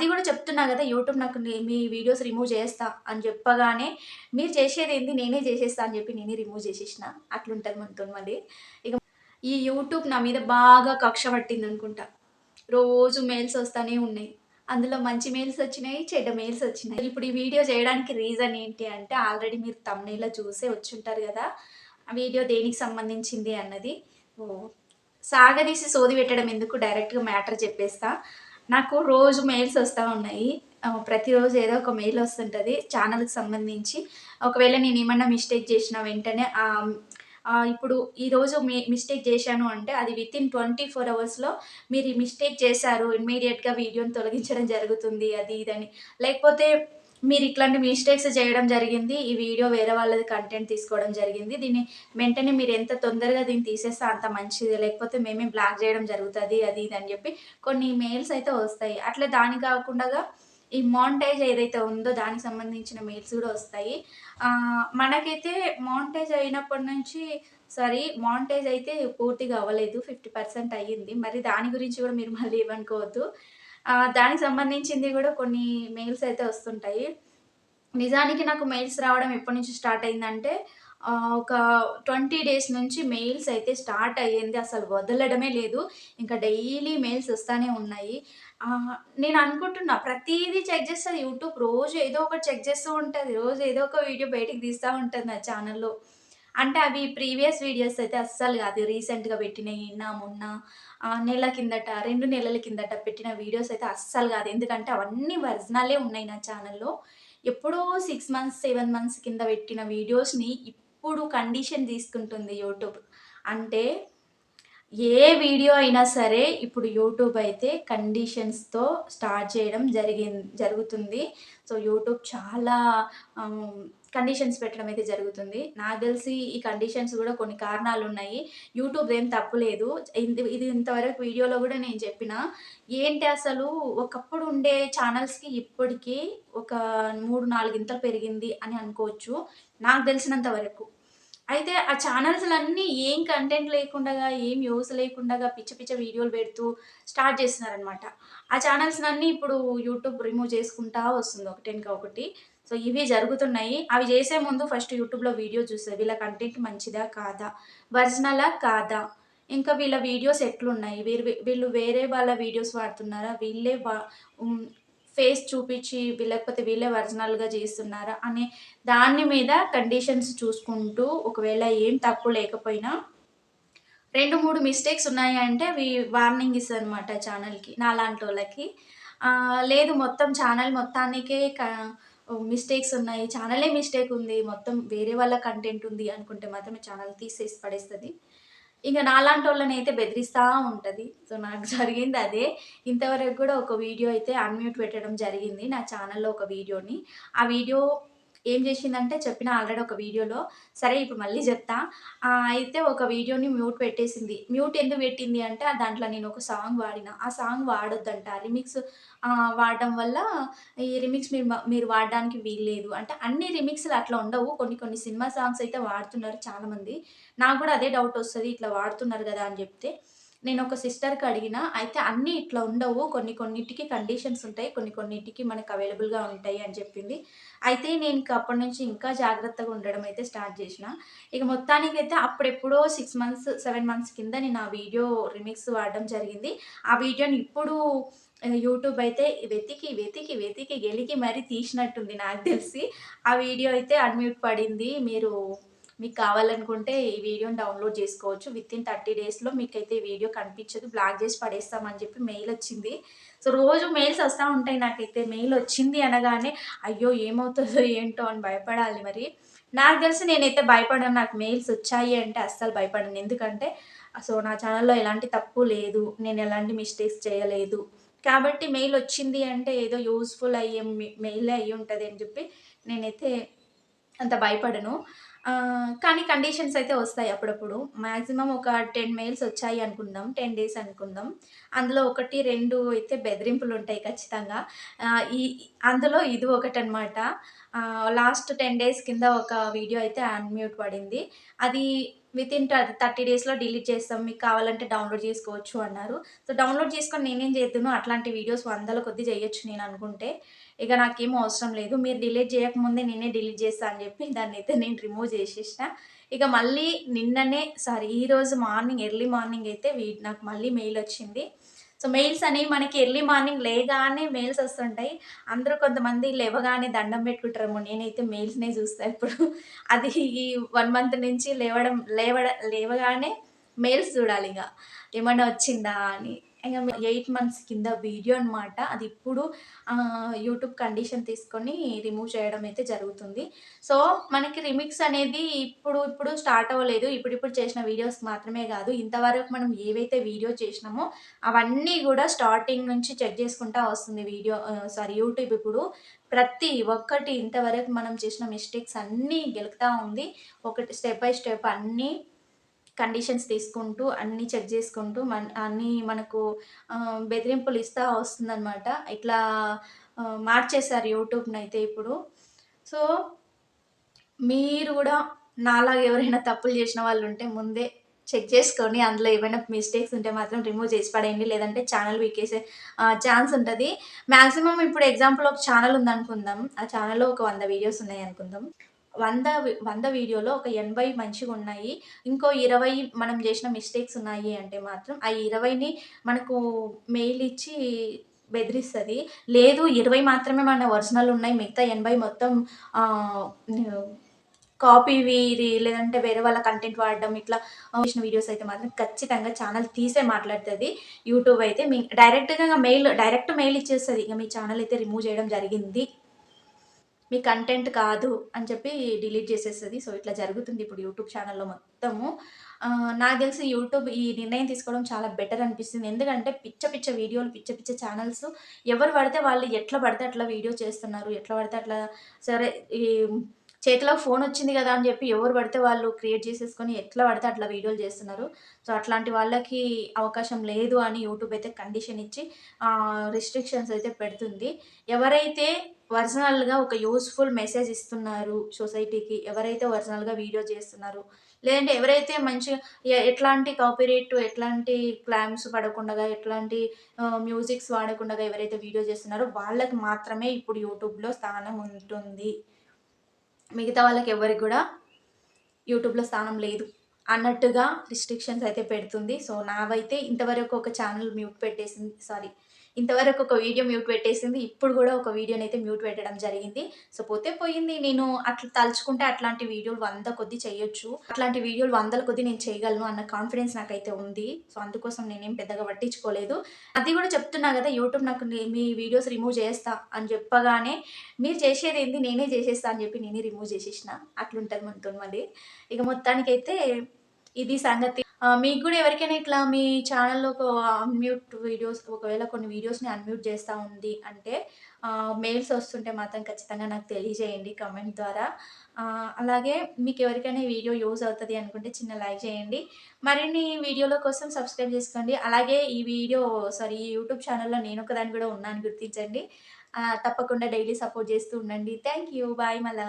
అది కూడా చెప్తున్నా కదా యూట్యూబ్ నాకు మీ వీడియోస్ రిమూవ్ చేస్తా అని చెప్పగానే మీరు చేసేది ఏంది? నేనే చేసేస్తా అని చెప్పి నేనే రిమూవ్ చేసేసిన. అట్లుంటుంది మనతో మళ్ళీ. ఇక ఈ యూట్యూబ్ నా మీద బాగా కక్ష పట్టింది అనుకుంటా. రోజు మెయిల్స్ వస్తూనే ఉన్నాయి. అందులో మంచి మెయిల్స్ వచ్చినాయి చెడ్డ మెయిల్స్ వచ్చినాయి. ఇప్పుడు ఈ వీడియో చేయడానికి రీజన్ ఏంటి అంటే ఆల్రెడీ మీరు తమ్నేలా చూసే వచ్చుంటారు కదా ఆ వీడియో దేనికి సంబంధించింది అన్నది. ఓ సాగదీసి సోది పెట్టడం ఎందుకు? డైరెక్ట్గా మ్యాటర్ చెప్పేస్తా. నాకు రోజు మెయిల్స్ వస్తూ ఉన్నాయి. ప్రతిరోజు ఏదో ఒక మెయిల్ వస్తుంటుంది ఛానల్కి సంబంధించి. ఒకవేళ నేను ఏమన్నా మిస్టేక్ చేసిన వెంటనే ఇప్పుడు ఈరోజు మీ మిస్టేక్ చేశాను అంటే అది విత్ ఇన్ ట్వంటీ ఫోర్ అవర్స్లో మీరు ఈ మిస్టేక్ చేశారు ఇమ్మీడియట్గా వీడియోని తొలగించడం జరుగుతుంది అది ఇదని. లేకపోతే మీరు ఇట్లాంటి మిస్టేక్స్ చేయడం జరిగింది ఈ వీడియో వేరే వాళ్ళది కంటెంట్ తీసుకోవడం జరిగింది. దీన్ని వెంటనే మీరు ఎంత తొందరగా దీన్ని తీసేస్తే అంత మంచిది. లేకపోతే మేమే బ్లాక్ చేయడం జరుగుతుంది అది ఇది అని చెప్పి కొన్ని మెయిల్స్ అయితే వస్తాయి. అట్లా దాని కాకుండా ఈ మాంటైజ్ ఏదైతే ఉందో దానికి సంబంధించిన మెయిల్స్ కూడా వస్తాయి. మనకైతే మాంటైజ్ అయినప్పటి నుంచి సారీ మాంటైజ్ అయితే పూర్తిగా అవ్వలేదు. ఫిఫ్టీ పర్సెంట్ అయ్యింది. మరి దాని గురించి కూడా మీరు మళ్ళీ ఏమనుకోవద్దు. దానికి సంబంధించింది కూడా కొన్ని మెయిల్స్ అయితే వస్తుంటాయి. నిజానికి నాకు మెయిల్స్ రావడం ఎప్పటి నుంచి స్టార్ట్ అయిందంటే ఒక ట్వంటీ డేస్ నుంచి మెయిల్స్ అయితే స్టార్ట్ అయ్యింది. అసలు వదలడమే లేదు. ఇంకా డైలీ మెయిల్స్ వస్తూనే ఉన్నాయి. నేను అనుకుంటున్నా ప్రతిదీ చెక్ చేస్తుంది యూట్యూబ్. రోజు ఏదో ఒకటి చెక్ చేస్తూ ఉంటుంది. రోజు ఏదో ఒక వీడియో బయటికి తీస్తూ ఉంటుంది నా ఛానల్లో. అంటే అవి ప్రీవియస్ వీడియోస్ అయితే అస్సలు కాదు. రీసెంట్గా పెట్టినవి నిన్న మొన్న నెల కిందట రెండు నెలల కిందట పెట్టిన వీడియోస్ అయితే అస్సలు కాదు. ఎందుకంటే అవన్నీ ఒరిజినలే ఉన్నాయి నా ఛానల్లో. ఎప్పుడో సిక్స్ మంత్స్ సెవెన్ మంత్స్ కింద పెట్టిన వీడియోస్ని ఇప్పుడు కండిషన్ తీసుకుంటుంది యూట్యూబ్. అంటే ఏ వీడియో అయినా సరే ఇప్పుడు యూట్యూబ్ అయితే కండిషన్స్తో స్టార్ట్ చేయడం జరిగింది జరుగుతుంది. సో యూట్యూబ్ చాలా కండిషన్స్ పెట్టడం అయితే జరుగుతుంది. నాకు తెలిసి ఈ కండిషన్స్ కూడా కొన్ని కారణాలు ఉన్నాయి. యూట్యూబ్ ఏం తప్పులేదు ఇది ఇది ఇంతవరకు వీడియోలో కూడా నేను చెప్పిన. ఏంటి అసలు ఒకప్పుడు ఉండే ఛానల్స్కి ఇప్పటికీ ఒక మూడు నాలుగింతలు పెరిగింది అని అనుకోవచ్చు. నాకు తెలిసినంత వరకు. అయితే ఆ ఛానల్స్లన్నీ ఏం కంటెంట్ లేకుండా ఏం యూస్ లేకుండా పిచ్చ పిచ్చ వీడియోలు పెడుతూ స్టార్ట్ చేస్తున్నారనమాట ఆ ఛానల్స్ అన్నీ ఇప్పుడు యూట్యూబ్ రిమూవ్ చేసుకుంటా వస్తుంది ఒకటెనక ఒకటి. సో ఇవి జరుగుతున్నాయి. అవి చేసే ముందు ఫస్ట్ యూట్యూబ్లో వీడియో చూసే వీళ్ళ కంటెంట్ మంచిదా కాదా? ఒరిజినలా కాదా? ఇంకా వీళ్ళ వీడియోస్ ఎట్లున్నాయి? వీరు వీళ్ళు వేరే వాళ్ళ వీడియోస్ వాడుతున్నారా? వీళ్ళే వా ఫేస్ చూపించి లేకపోతే వీళ్ళే ఒరిజినల్గా చేస్తున్నారా? అనే దాని మీద కండిషన్స్ చూసుకుంటూ ఒకవేళ ఏం తప్పు లేకపోయినా రెండు మూడు మిస్టేక్స్ ఉన్నాయి అంటే అవి వార్నింగ్ ఇస్తాను అనమాట ఛానల్కి నా లాంటి వాళ్ళకి లేదు మొత్తం ఛానల్ మొత్తానికే మిస్టేక్స్ ఉన్నాయి. ఛానలే మిస్టేక్ ఉంది. మొత్తం వేరే వాళ్ళ కంటెంట్ ఉంది అనుకుంటే మాత్రం ఛానల్ తీసేసి పడేస్తుంది. ఇంకా నాలాంటి వాళ్ళని అయితే బెదిరిస్తూ ఉంటుంది. సో నాకు జరిగింది అదే. ఇంతవరకు కూడా ఒక వీడియో అయితే అన్మ్యూట్ పెట్టడం జరిగింది. నా ఛానల్లో ఒక వీడియోని ఆ వీడియో ఏం చేసిందంటే చెప్పిన ఆల్రెడీ ఒక వీడియోలో సరే ఇప్పుడు మళ్ళీ చెప్తా. అయితే ఒక వీడియోని మ్యూట్ పెట్టేసింది. మ్యూట్ ఎందుకు పెట్టింది అంటే దాంట్లో నేను ఒక సాంగ్ వాడిన. ఆ సాంగ్ వాడొద్దంట. రిమిక్స్ వాడడం వల్ల ఈ రిమిక్స్ మీరు మీరు వాడడానికి వీల్లేదు. అంటే అన్ని రిమిక్స్లు అట్లా ఉండవు. కొన్ని కొన్ని సినిమా సాంగ్స్ అయితే వాడుతున్నారు చాలామంది. నాకు కూడా అదే డౌట్ వస్తుంది. ఇట్లా వాడుతున్నారు కదా అని చెప్తే. నేను ఒక సిస్టర్కి అడిగిన అయితే అన్నీ ఇట్లా ఉండవు. కొన్ని కొన్నిటికి కండిషన్స్ ఉంటాయి. కొన్ని కొన్నిటికి మనకు అవైలబుల్గా ఉంటాయి అని చెప్పింది. అయితే నేను ఇక అప్పటి నుంచి ఇంకా జాగ్రత్తగా ఉండడం అయితే స్టార్ట్ చేసిన. ఇక మొత్తానికి అయితే అప్పుడెప్పుడో సిక్స్ మంత్స్ సెవెన్ మంత్స్ కింద నేను ఆ వీడియో రిమిక్స్ వాడడం జరిగింది. ఆ వీడియోని ఇప్పుడు యూట్యూబ్ అయితే వెతికి వెతికి వెతికి గెలికి మరీ తీసినట్టుంది నాకు తెలిసి. ఆ వీడియో అయితే అన్మ్యూట్ పడింది. మీరు మీకు కావాలనుకుంటే ఈ వీడియోని డౌన్లోడ్ చేసుకోవచ్చు. విత్ ఇన్ థర్టీ డేస్లో మీకైతే ఈ వీడియో కనిపించదు. బ్లాక్ చేసి పడేస్తామని చెప్పి మెయిల్ వచ్చింది. సో రోజు మెయిల్స్ వస్తూ ఉంటాయి నాకైతే. మెయిల్ వచ్చింది అనగానే అయ్యో ఏమవుతుందో ఏంటో అని భయపడాలి మరి. నాకు తెలిసి నేనైతే భయపడను. నాకు మెయిల్స్ వచ్చాయి అంటే అస్సలు భయపడను. ఎందుకంటే సో నా ఛానల్లో ఎలాంటి తప్పు లేదు. నేను ఎలాంటి మిస్టేక్స్ చేయలేదు. కాబట్టి మెయిల్ వచ్చింది అంటే ఏదో యూస్ఫుల్ అయ్యే మెయిల్ అయ్యి ఉంటుంది అని చెప్పి నేనైతే అంత భయపడను. కానీ కండిషన్స్ అయితే వస్తాయి అప్పుడప్పుడు. మ్యాక్సిమం ఒక టెన్ మెయిల్స్ వచ్చాయి అనుకుందాం టెన్ డేస్ అనుకుందాం. అందులో ఒకటి రెండు అయితే బెదిరింపులు ఉంటాయి ఖచ్చితంగా. ఈ అందులో ఇది ఒకటి అనమాట లాస్ట్ టెన్ డేస్ కింద ఒక వీడియో అయితే అన్మ్యూట్ పడింది. అది విత్ ఇన్ థర్టీ డేస్లో డిలీట్ చేస్తాం. మీకు కావాలంటే డౌన్లోడ్ చేసుకోవచ్చు అన్నారు. సో డౌన్లోడ్ చేసుకొని నేనేం చేద్దును అట్లాంటి వీడియోస్ వందల కొద్ది చేయొచ్చు నేను అనుకుంటే. ఇక నాకేం అవసరం లేదు. మీరు డిలీట్ చేయకముందే నేనే డిలీట్ చేస్తా అని చెప్పి దాన్ని అయితే నేను రిమూవ్ చేసేసిన. ఇక మళ్ళీ నిన్ననే సారీ ఈరోజు మార్నింగ్ ఎర్లీ మార్నింగ్ అయితే వీ నాకు మళ్ళీ మెయిల్ వచ్చింది. సో మెయిల్స్ అనేవి మనకి ఎర్లీ మార్నింగ్ లేగానే మెయిల్స్ వస్తుంటాయి. అందరూ కొంతమంది లేవగానే దండం పెట్టుకుంటారు నేనైతే మెయిల్స్నే చూస్తాను ఇప్పుడు. అది ఈ వన్ మంత్ నుంచి లేవడం లేవడ లేవగానే మెయిల్స్ చూడాలి ఇక. ఏమన్నా వచ్చిందా అని. ఎయిట్ మంత్స్ కింద వీడియో అనమాట అది ఇప్పుడు యూట్యూబ్ కండిషన్ తీసుకొని రిమూవ్ చేయడం అయితే జరుగుతుంది. సో మనకి రిమిక్స్ అనేది ఇప్పుడు ఇప్పుడు స్టార్ట్ అవ్వలేదు. ఇప్పుడు ఇప్పుడు చేసిన వీడియోస్ మాత్రమే కాదు. ఇంతవరకు మనం ఏవైతే వీడియో చేసినామో అవన్నీ కూడా స్టార్టింగ్ నుంచి చెక్ చేసుకుంటా వస్తుంది వీడియో సారీ యూట్యూబ్ ఇప్పుడు. ప్రతి ఒక్కటి ఇంతవరకు మనం చేసిన మిస్టేక్స్ అన్నీ గెలుకుతూ ఉంది. ఒకటి స్టెప్ బై స్టెప్ అన్నీ కండిషన్స్ తీసుకుంటూ అన్నీ చెక్ చేసుకుంటూ మన అన్నీ మనకు బెదిరింపులు ఇస్తూ వస్తుందన్నమాట. ఇట్లా మార్చేశారు యూట్యూబ్ని అయితే ఇప్పుడు. సో మీరు కూడా నాలాగా ఎవరైనా తప్పులు చేసిన వాళ్ళు ఉంటే ముందే చెక్ చేసుకొని అందులో ఏమైనా మిస్టేక్స్ ఉంటే మాత్రం రిమూవ్ చేసి పడేయండి. లేదంటే ఛానల్ వీకేసే ఛాన్స్ ఉంటుంది. మ్యాక్సిమం ఇప్పుడు ఎగ్జాంపుల్ ఒక ఛానల్ ఉందనుకుందాం. ఆ ఛానల్లో ఒక వంద వీడియోస్ ఉన్నాయి అనుకుందాం. వంద వంద వీడియోలో ఒక ఎనభై మంచిగా ఉన్నాయి. ఇంకో ఇరవై మనం చేసిన మిస్టేక్స్ ఉన్నాయి అంటే మాత్రం ఆ ఇరవైని మనకు మెయిల్ ఇచ్చి బెదిరిస్తుంది. లేదు ఇరవై మాత్రమే మన ఒరిజినల్ ఉన్నాయి. మిగతా ఎనభై మొత్తం కాపీవి లేదంటే వేరే వాళ్ళ కంటెంట్ వాడడం ఇట్లా చేసిన వీడియోస్ అయితే మాత్రం ఖచ్చితంగా ఛానల్ తీసే మాట్లాడుతుంది. యూట్యూబ్ అయితే మీ డైరెక్ట్గా మెయిల్ డైరెక్ట్ మెయిల్ ఇచ్చేస్తుంది. ఇక మీ ఛానల్ అయితే రిమూవ్ చేయడం జరిగింది. మీ కంటెంట్ కాదు అని చెప్పి డిలీట్ చేసేస్తుంది. సో ఇట్లా జరుగుతుంది ఇప్పుడు యూట్యూబ్ ఛానల్లో మొత్తము. నాకు తెలిసి యూట్యూబ్ ఈ నిర్ణయం తీసుకోవడం చాలా బెటర్ అనిపిస్తుంది. ఎందుకంటే పిచ్చ పిచ్చ వీడియోలు పిచ్చ పిచ్చ ఛానల్స్ ఎవరు పడితే వాళ్ళు ఎట్లా పడితే అట్లా వీడియో చేస్తున్నారు. ఎట్లా పడితే అట్లా సరే ఈ చేతిలో ఫోన్ వచ్చింది కదా అని చెప్పి ఎవరు పడితే వాళ్ళు క్రియేట్ చేసేసుకొని ఎట్లా పడితే అట్లా వీడియోలు చేస్తున్నారు. సో అట్లాంటి వాళ్ళకి అవకాశం లేదు అని యూట్యూబ్ అయితే కండిషన్ ఇచ్చి రిస్ట్రిక్షన్స్ అయితే పెడుతుంది. ఎవరైతే ఒరిజినల్గా ఒక యూస్ఫుల్ మెసేజ్ ఇస్తున్నారు సొసైటీకి ఎవరైతే ఒరిజినల్గా వీడియో చేస్తున్నారు లేదంటే ఎవరైతే మంచి ఎట్లాంటి కాపీరేట్ ఎట్లాంటి క్లామ్స్ పడకుండా ఎట్లాంటి మ్యూజిక్స్ వాడకుండా ఎవరైతే వీడియో చేస్తున్నారో వాళ్ళకి మాత్రమే ఇప్పుడు యూట్యూబ్లో స్థానం ఉంటుంది. మిగతా వాళ్ళకి ఎవరికి కూడా యూట్యూబ్లో స్థానం లేదు అన్నట్టుగా రిస్ట్రిక్షన్స్ అయితే పెడుతుంది. సో నావైతే ఇంతవరకు ఒక ఛానల్ మ్యూట్ పెట్టేసింది సారీ ఇంతవరకు ఒక వీడియో మ్యూట్ పెట్టేసింది. ఇప్పుడు కూడా ఒక వీడియోని అయితే మ్యూట్ పెట్టడం జరిగింది. సో పోతే పోయింది. నేను అట్లా తలుచుకుంటే అట్లాంటి వీడియోలు వంద కొద్ది చేయొచ్చు. అట్లాంటి వీడియోలు వందల కొద్ది నేను చేయగలను అన్న కాన్ఫిడెన్స్ నాకైతే ఉంది. సో అందుకోసం నేనేం పెద్దగా పట్టించుకోలేదు. అది కూడా చెప్తున్నా కదా యూట్యూబ్ నాకు మీ వీడియోస్ రిమూవ్ చేస్తా అని చెప్పగానే మీరు చేసేది ఏంది? నేనే చేసేస్తా అని చెప్పి నేనే రిమూవ్ చేసేసిన. అట్లుంటుంది మనతో మళ్ళీ. ఇక మొత్తానికైతే ఇది సంగతి. మీకు కూడా ఎవరికైనా ఇట్లా మీ ఛానల్లో ఒక అన్మ్యూట్ వీడియోస్ ఒకవేళ కొన్ని వీడియోస్ని అన్మ్యూట్ చేస్తూ ఉంది అంటే మెయిల్స్ వస్తుంటే మాత్రం ఖచ్చితంగా నాకు తెలియజేయండి కమెంట్ ద్వారా. అలాగే మీకు ఎవరికైనా ఈ వీడియో యూజ్ అవుతుంది అనుకుంటే చిన్న లైక్ చేయండి. మరిన్ని వీడియోల కోసం సబ్స్క్రైబ్ చేసుకోండి. అలాగే ఈ వీడియో సారీ ఈ యూట్యూబ్ ఛానల్లో నేను ఒకదాన్ని కూడా ఉన్నాను గుర్తించండి. తప్పకుండా డైలీ సపోర్ట్ చేస్తూ ఉండండి. థ్యాంక్ యూ బాయ్ మళ్ళా.